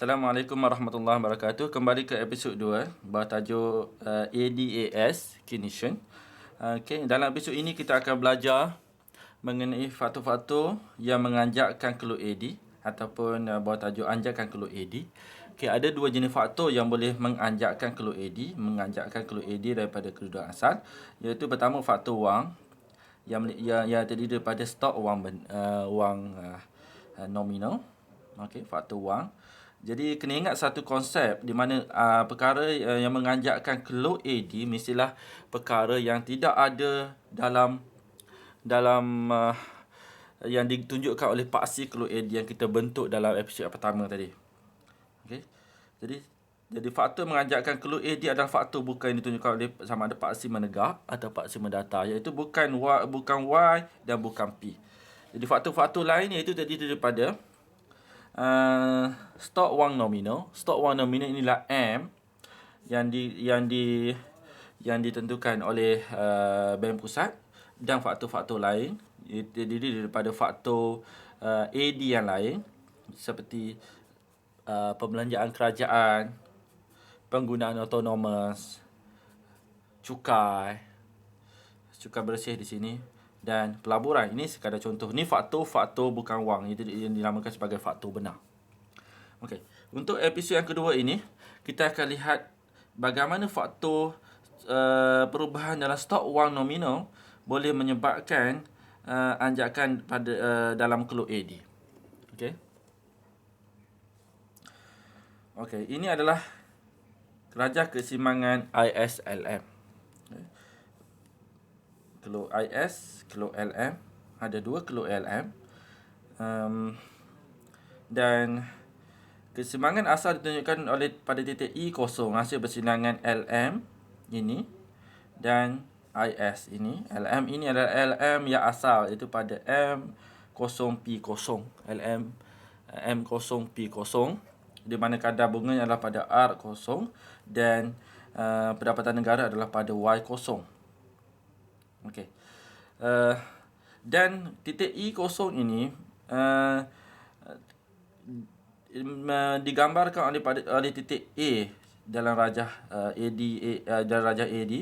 Assalamualaikum warahmatullahi wabarakatuh. Kembali ke episod 2 bertajuk uh, ADAS Clinician. Uh, okay, dalam episod ini kita akan belajar mengenai faktor-faktor yang menganjakkan keluar AD ataupun uh, bertajuk anjakan keluar AD. Okay, ada dua jenis faktor yang boleh menganjakkan keluar AD, menganjakkan keluar AD daripada kedudukan asal, iaitu pertama faktor wang yang yang, yang terdiri daripada stok wang uh, wang uh, nominal. Okey, faktor wang. Jadi kena ingat satu konsep di mana uh, perkara uh, yang menganjakkan cloud AD mestilah perkara yang tidak ada dalam dalam uh, yang ditunjukkan oleh paksi cloud AD yang kita bentuk dalam episod pertama tadi. Okey. Jadi jadi faktor menganjakkan cloud AD adalah faktor bukan ditunjukkan oleh sama ada paksi menegak atau paksi mendata iaitu bukan y, bukan y dan bukan p. Jadi faktor-faktor lain iaitu terdiri daripada uh, stok wang nominal. Stok wang nominal inilah M yang di yang di yang ditentukan oleh uh, bank pusat dan faktor-faktor lain. Terdiri daripada faktor uh, AD yang lain seperti uh, pembelanjaan kerajaan, penggunaan autonomous, cukai, cukai bersih di sini dan pelaburan. Ini sekadar contoh. Ini faktor-faktor bukan wang. Yang dinamakan sebagai faktor benar. Okey. Untuk episod yang kedua ini, kita akan lihat bagaimana faktor uh, perubahan dalam stok wang nominal boleh menyebabkan uh, anjakan pada uh, dalam keluk AD. Okey. Okey, ini adalah kerajah keseimbangan ISLM. Kilo IS, kilo LM. Ada dua kilo LM. Um, dan keseimbangan asal ditunjukkan oleh pada titik E kosong hasil bersilangan LM ini dan IS ini. LM ini adalah LM yang asal iaitu pada M kosong P kosong. LM M kosong P kosong di mana kadar bunganya adalah pada R kosong dan uh, pendapatan negara adalah pada Y kosong. Okey. Uh, dan titik E kosong ini uh, uh, digambarkan oleh pada oleh titik A dalam rajah uh, AD uh, dalam rajah AD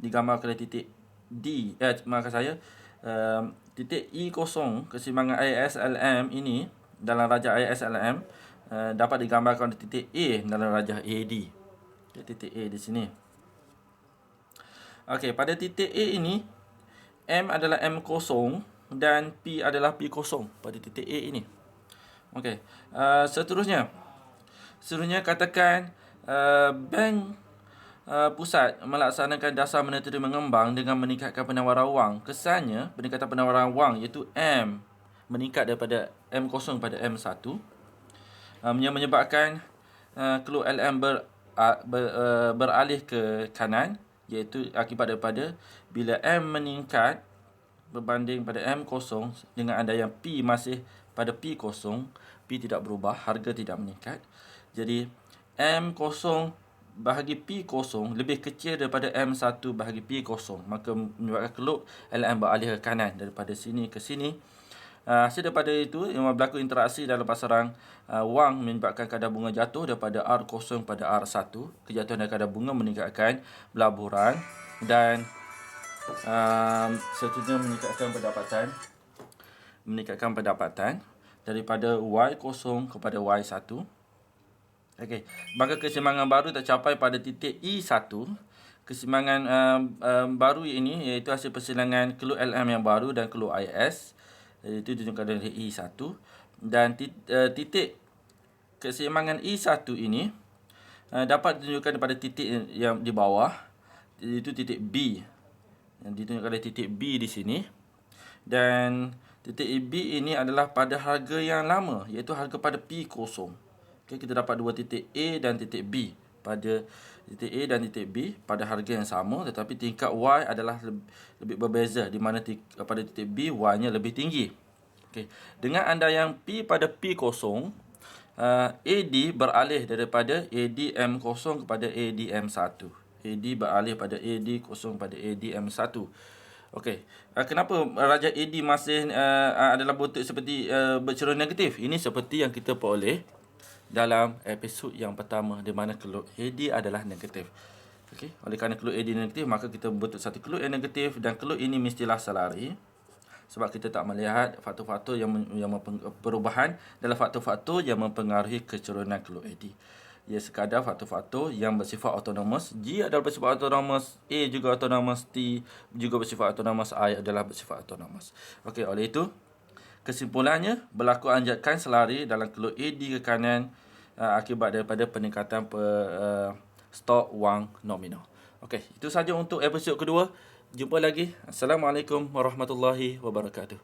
digambarkan oleh titik D eh maka saya uh, titik E kosong keseimbangan ISLM ini dalam rajah ISLM uh, dapat digambarkan oleh titik A dalam rajah AD. Titik A di sini. Okey, pada titik A ini M adalah M kosong dan P adalah P kosong pada titik A ini. Okey. Uh, seterusnya. Seterusnya katakan uh, bank uh, pusat melaksanakan dasar monetary mengembang dengan meningkatkan penawaran wang. Kesannya peningkatan penawaran wang iaitu M meningkat daripada M kosong pada M1 um, yang menyebabkan uh, keluar LM ber, uh, ber, uh, beralih ke kanan iaitu akibat daripada bila M meningkat berbanding pada M kosong dengan anda yang P masih pada P kosong P tidak berubah harga tidak meningkat. Jadi M kosong bahagi P kosong lebih kecil daripada M1 bahagi P kosong. Maka menyebabkan keluk LM beralih ke kanan daripada sini ke sini Uh, hasil daripada itu yang berlaku interaksi dalam pasaran uh, wang menyebabkan kadar bunga jatuh daripada R0 pada R1 kejatuhan dari kadar bunga meningkatkan pelaburan dan um, seterusnya meningkatkan pendapatan. Meningkatkan pendapatan daripada Y0 kepada Y1 Okey, maka keseimbangan baru tercapai pada titik E1 keseimbangan um, um, baru ini iaitu hasil persilangan keluar LM yang baru dan keluar IS itu ditunjukkan oleh E1 dan eh, titik keseimbangan E1 ini eh, dapat ditunjukkan pada titik yang di bawah. Itu titik B. Yang ditunjukkan oleh titik B di sini. Dan titik B ini adalah pada harga yang lama iaitu harga pada P0 okay, kita dapat dua titik A dan titik B pada titik A dan titik B pada harga yang sama tetapi tingkat Y adalah lebih berbeza di mana pada titik B Y-nya lebih tinggi. Okey. Dengan anda yang P pada P0 uh, AD beralih daripada ADM0 kepada ADM1. AD beralih pada AD0 pada ADM1. Okey. Uh, kenapa raja AD masih uh, adalah bentuk seperti uh, bercerun negatif? Ini seperti yang kita peroleh dalam episod yang pertama di mana keluk AD adalah negatif. Okey, oleh kerana keluk AD negatif maka kita bentuk satu keluk yang negatif dan keluk ini mestilah selari sebab kita tak melihat faktor-faktor yang yang perubahan dalam faktor-faktor yang mempengaruhi kecerunan keluk AD. Ia sekadar faktor-faktor yang bersifat autonomous. G adalah bersifat autonomous, A juga autonomous, T juga bersifat autonomous, I adalah bersifat autonomous. Okey, oleh itu kesimpulannya berlaku anjakan selari dalam keluk AD ke kanan uh, akibat daripada peningkatan per, uh, stok wang nominal. Okey, itu saja untuk episod kedua. Jumpa lagi. Assalamualaikum warahmatullahi wabarakatuh.